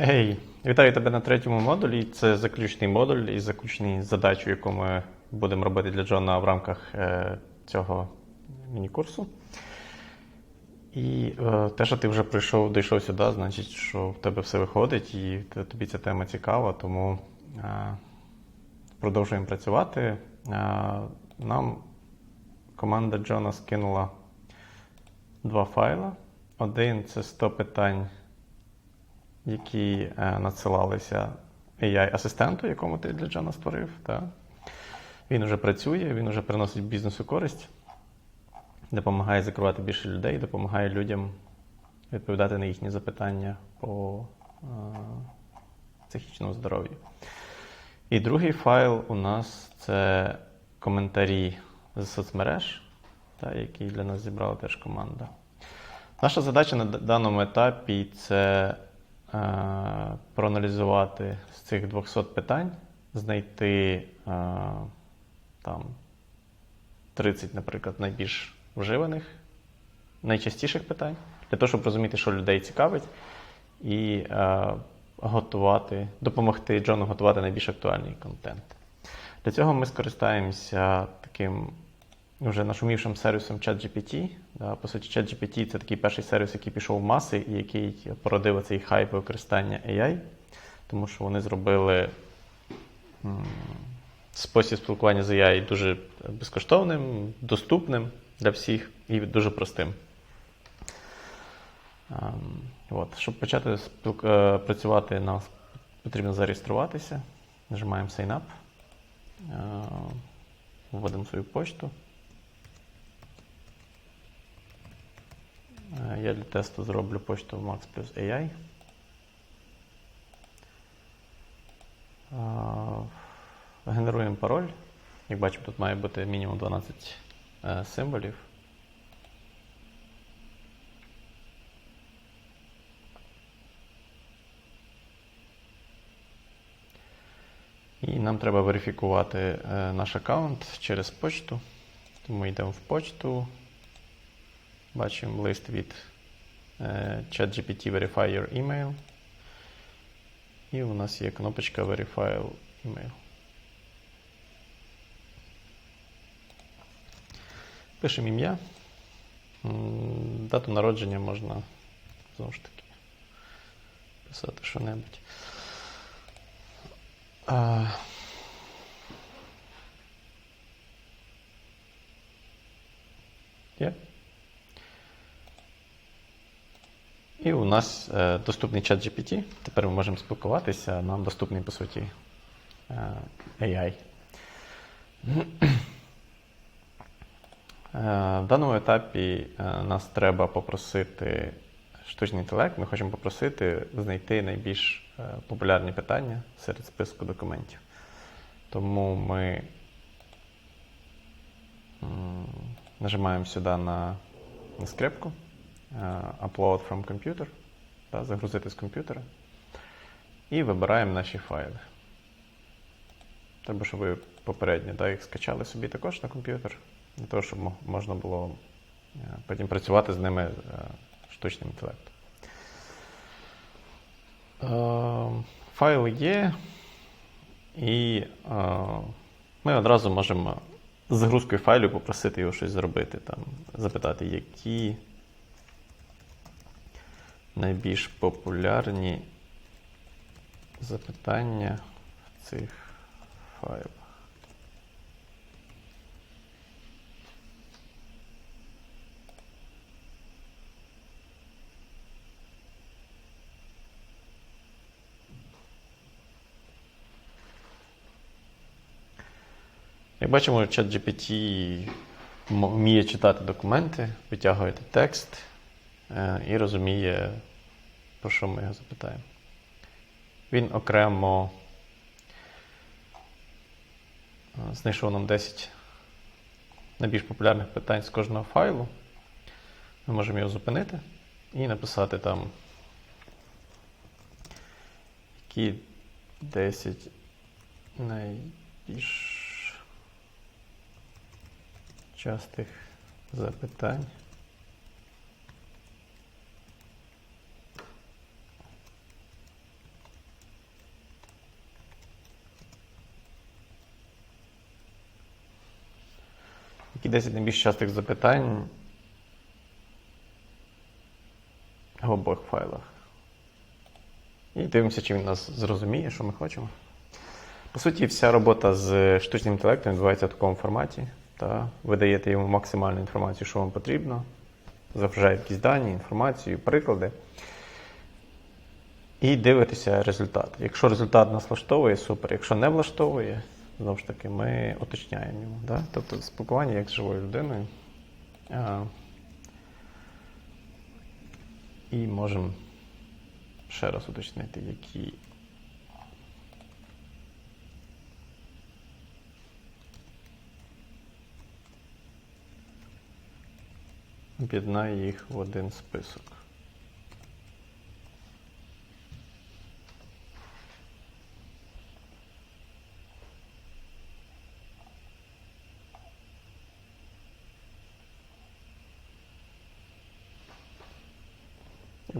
Гей, вітаю тебе на третьому модулі. Це заключний модуль і заключний задачу, яку ми будемо робити для Джона в рамках е, цього міні-курсу. І е, те, що ти вже прийшов, дійшов сюди, значить, що в тебе все виходить, і тобі ця тема цікава, тому е, продовжуємо працювати. Нам команда Джона скинула два файли. Один це 100 питань які е, надсилалися AI-асистенту, якому ти для Джона створив. Та. Він вже працює, він вже приносить бізнесу користь, допомагає закривати більше людей, допомагає людям відповідати на їхні запитання по е, психічному здоров'ю. І другий файл у нас це коментарі з соцмереж, та, які для нас зібрала теж команда. Наша задача на даному етапі це проаналізувати з цих 200 питань, знайти е, там 30, наприклад, найбільш вживаних, найчастіших питань, для того, щоб розуміти, що людей цікавить, і е, готувати, допомогти Джону готувати найбільш актуальний контент. Для цього ми скористаємося таким вже нашумівшим сервісом ChatGPT. По суті, ChatGPT це такий перший сервіс, який пішов в маси і який породив цей хайп використання AI, тому що вони зробили спосіб спілкування з AI дуже безкоштовним, доступним для всіх і дуже простим. Ем, От. Щоб почати е, працювати, нам потрібно зареєструватися. Нажимаємо Sign Up. Е, Вводимо свою почту. Я для тесту зроблю почту Max плюс AI. Е, Генеруємо пароль. Як бачимо, тут має бути мінімум 12 е, символів. І нам треба верифікувати е, наш аккаунт через почту. Тому йдемо в почту. Бачимо лист від е, ChatGPT Verify Your Email. І у нас є кнопочка Verify Email. Пишемо ім'я. Дату народження можна знову ж таки писати що-небудь. А, Є. І у нас е, доступний чат GPT. Тепер ми можемо спілкуватися. Нам доступний, по суті, е, AI. Е, В даному етапі нас треба попросити штучний інтелект. Ми хочемо попросити знайти найбільш популярні питання серед списку документів. Тому ми нажимаємо сюди на, на скрипку Upload from computer, да, загрузити з комп'ютера. І вибираємо наші файли. Треба, щоб ви попередньо да, їх скачали собі також на комп'ютер, для того, щоб можна було е, потім працювати з ними е, штучним інтелектом. Е, Файл є, і е, ми одразу можемо з загрузкою файлу попросити його щось зробити, там, запитати, які найбільш популярні запитання в цих файлах. Як бачимо, ChatGPT вміє читати документи, витягує текст е, і розуміє, про що ми його запитаємо. Він окремо е, знайшов нам 10 найбільш популярних питань з кожного файлу. Ми можемо його зупинити і написати там, які 10 найбільш частих запитань. Які 10 найбільш частих запитань в обох файлах. І дивимося, чи він нас зрозуміє, що ми хочемо. По суті, вся робота з штучним інтелектом відбувається в такому форматі. Та ви даєте йому максимальну інформацію, що вам потрібно, завжаєте якісь дані, інформацію, приклади. І дивитеся результат. Якщо результат нас влаштовує, супер. Якщо не влаштовує, знову ж таки, ми уточняємо йому. Да? Тобто спілкування як з живою людиною. А, і можемо ще раз уточнити, які. Об'єднай їх в один список.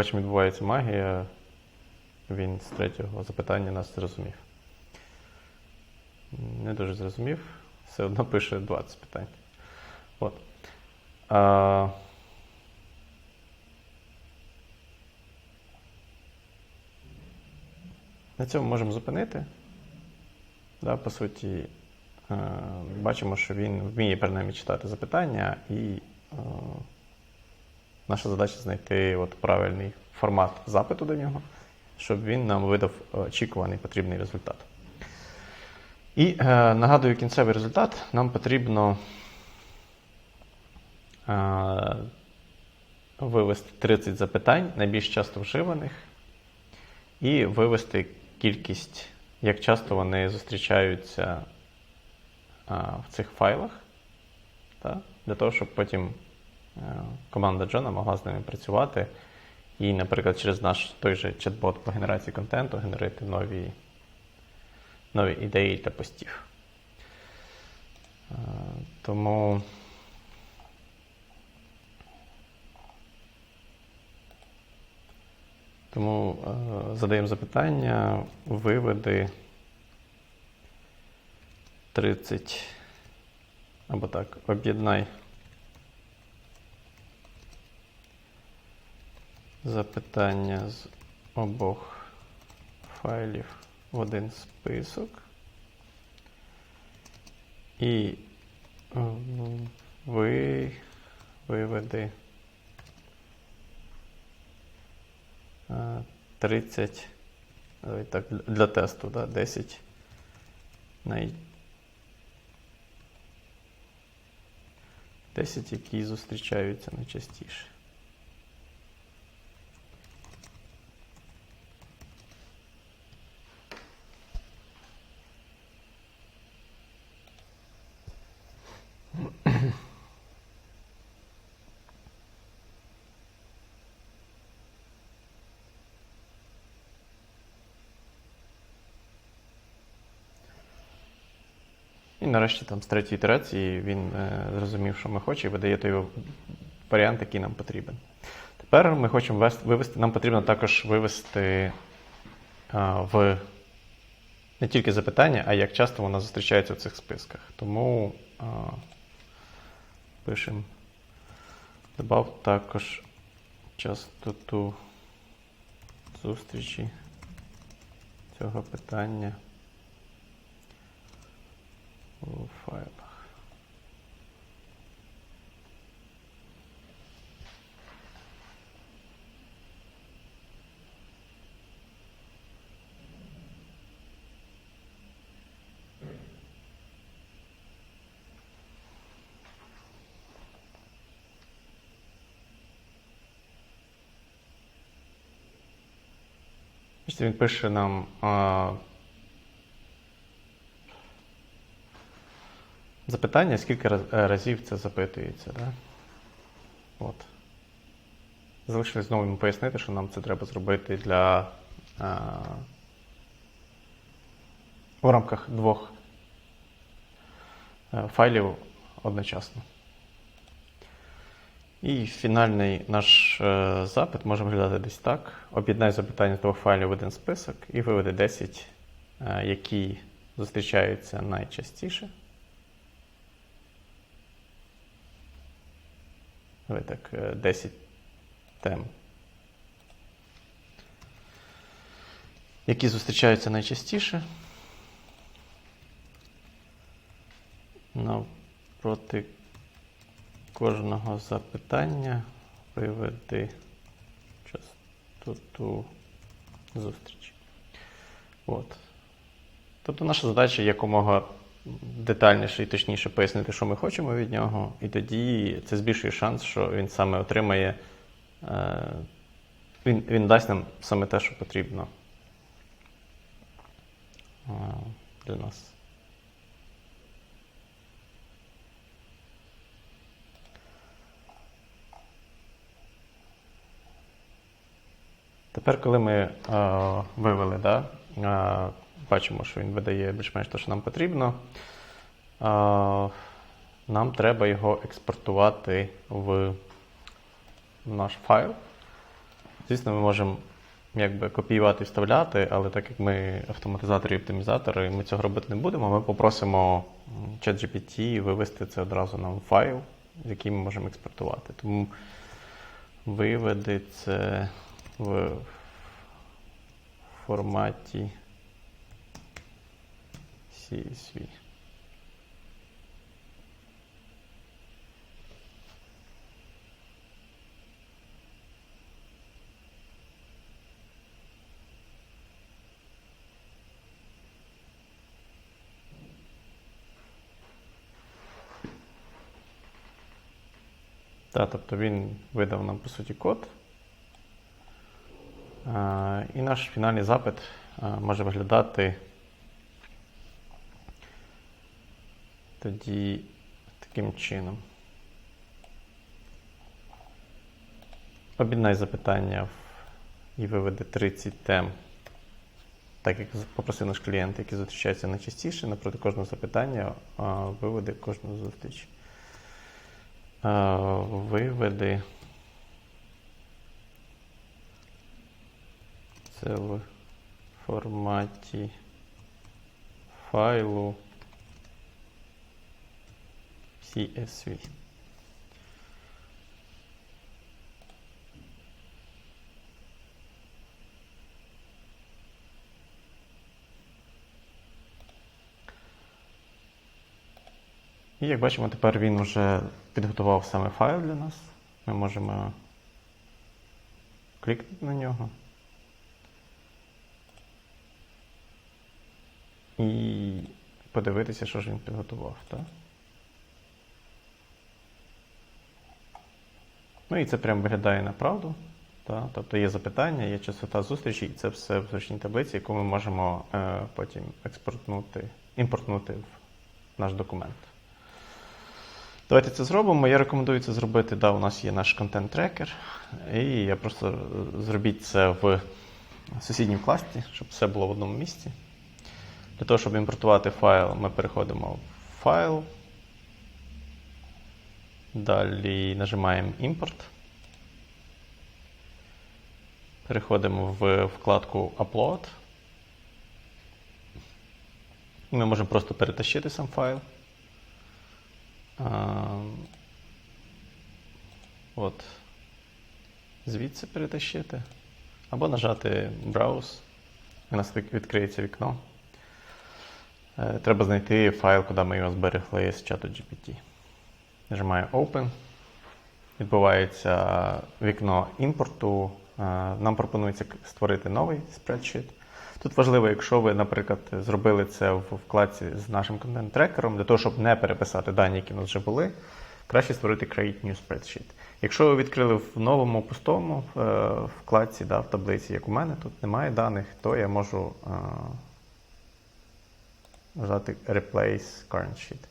Бачимо, відбувається магія. Він з третього запитання нас зрозумів. Не дуже зрозумів. Все одно пише 20 питань. От. А... На цьому можемо зупинити. Да, по суті, е, бачимо, що він вміє принаймні читати запитання, і е, наша задача знайти от правильний формат запиту до нього, щоб він нам видав очікуваний потрібний результат. І е, нагадую, кінцевий результат нам потрібно е, вивести 30 запитань, найбільш часто вживаних, і вивести кількість, як часто вони зустрічаються е, в цих файлах, та, для того, щоб потім е, команда Джона могла з ними працювати. І, наприклад, через наш той же чат-бот по генерації контенту генерити нові нові ідеї для постів. Е, Тому тому е, задаємо запитання, виведи 30 або так, об'єднай запитання з обох файлів в один список. І е, ви виведи е, 30 так, для тесту, да, 10 най 10, які зустрічаються найчастіше. Нарешті там з третьої ітерації він е, зрозумів, що ми хочемо, і видає той варіант, який нам потрібен. Тепер ми хочемо вести, вивести, нам потрібно також вивести е, в не тільки запитання, а як часто вона зустрічається в цих списках. Тому е, пишемо, добав також частоту зустрічі цього питання у файлах. Він пише нам запитання, скільки е, разів це запитується. Да? От. Залишилось знову йому пояснити, що нам це треба зробити для а, в рамках двох е, файлів одночасно. І фінальний наш е, запит може виглядати десь так. Об'єднай запитання з двох файлів в один список і виведи 10, е, які зустрічаються найчастіше. Давай так, е, 10 тем. Які зустрічаються найчастіше? Навпроти кожного запитання виведи частоту зустрічі. От. Тобто наша задача якомога детальніше і точніше пояснити, що ми хочемо від нього, і тоді це збільшує шанс, що він саме отримає, е, він, він дасть нам саме те, що потрібно е, для нас. Тепер, коли ми е, вивели, да, е, бачимо, що він видає більш-менш те, що нам потрібно, нам треба його експортувати в наш файл. Звісно, ми можемо якби копіювати і вставляти, але так як ми автоматизатори і оптимізатори, ми цього робити не будемо. Ми попросимо ChatGPT вивести це одразу нам в файл, який ми можемо експортувати. Тому виведи це в форматі CSV. Так, тобто він видав нам по суті код. І наш фінальний запит може виглядати тоді таким чином. Об'єднай запитання і виведи 30 тем, так як попросив наш клієнт, які зустрічаються найчастіше, напроти кожного запитання виведи кожну зустріч. Виведи. Це в форматі файлу CSV. І як бачимо, тепер він вже підготував саме файл для нас. Ми можемо клікнути на нього. І подивитися, що ж він підготував. Так? Ну і це прям виглядає на правду. Так? Тобто є запитання, є частота зустрічі, і це все в зручній таблиці, яку ми можемо е, потім експортнути, імпортнути в наш документ. Давайте це зробимо. Я рекомендую це зробити. Да, у нас є наш контент-трекер. І я просто зробіть це в сусідньому класті, щоб все було в одному місці. Для того, щоб імпортувати файл, ми переходимо в файл. Далі нажимаємо імпорт. Переходимо в вкладку Upload. Ми можемо просто перетащити сам файл. От. Звідси перетащити. Або нажати Browse. У нас відкриється вікно. Е, Треба знайти файл, куди ми його зберегли з чату GPT. Нажимаю Open. Відбувається вікно імпорту. Е, Нам пропонується створити новий спредшит. Тут важливо, якщо ви, наприклад, зробили це в вкладці з нашим контент-трекером, для того, щоб не переписати дані, які у нас вже були, краще створити Create New Spreadsheet. Якщо ви відкрили в новому пустому е, вкладці, да, в таблиці, як у мене, тут немає даних, то я можу е, нажати Replace Current Sheet.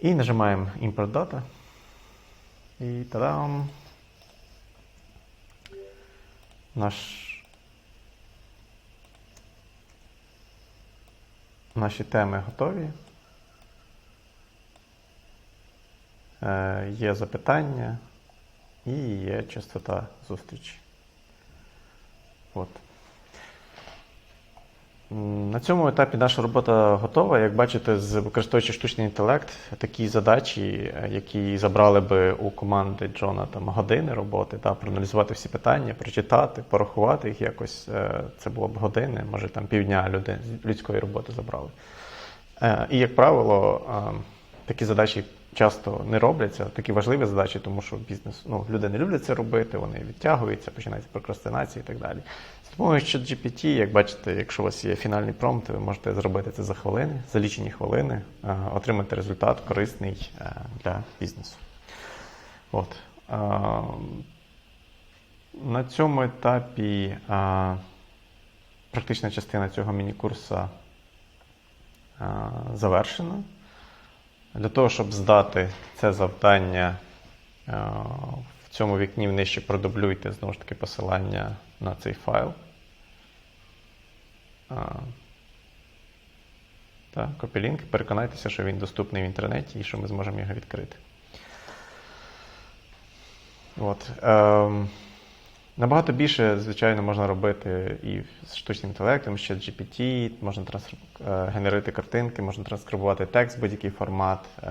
І нажимаємо Import Data. І та-дам! Наш Наші теми готові. Е, є запитання і є частота зустрічі. От. На цьому етапі наша робота готова. Як бачите, з використовуючи штучний інтелект, такі задачі, е, які забрали би у команди Джона там години роботи, та проаналізувати всі питання, прочитати, порахувати їх якось. е, Це було б години, може там півдня люди, людської роботи забрали. Е, І, як правило, такі задачі часто не робляться, такі важливі задачі, тому що бізнес, ну, люди не люблять це робити, вони відтягуються, починається прокрастинація і так далі. Допомогою ChatGPT, як бачите, якщо у вас є фінальний промпт, ви можете зробити це за хвилини, за лічені хвилини, е, отримати результат корисний е, для бізнесу. От. Е, На цьому етапі практична частина цього міні-курсу завершена. Для того, щоб здати це завдання, в цьому вікні нижче продублюйте знову ж таки посилання на цей файл. Копілінк. Переконайтеся, що він доступний в інтернеті і що ми зможемо його відкрити. От. Ем, Набагато більше, звичайно, можна робити і з штучним інтелектом, ще GPT, можна транскриб... е, генерити картинки, можна транскрибувати текст будь-який формат. Е,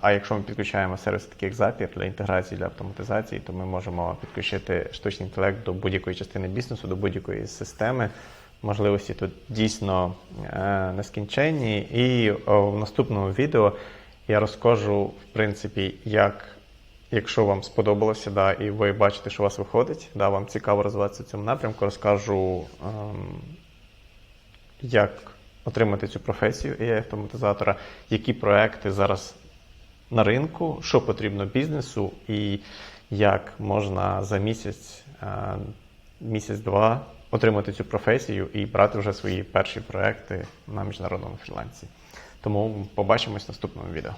А якщо ми підключаємо сервіси такі як Zapier для інтеграції, для автоматизації, то ми можемо підключити штучний інтелект до будь-якої частини бізнесу, до будь-якої системи. Можливості тут дійсно е, нескінченні. І в наступному відео я розкажу, в принципі, як Якщо вам сподобалося, да, і ви бачите, що у вас виходить, да, вам цікаво розвиватися в цьому напрямку, розкажу, ем, як отримати цю професію ai автоматизатора, які проекти зараз на ринку, що потрібно бізнесу, і як можна за місяць, е, місяць-два отримати цю професію і брати вже свої перші проекти на міжнародному фрілансі. Тому побачимось в наступному відео.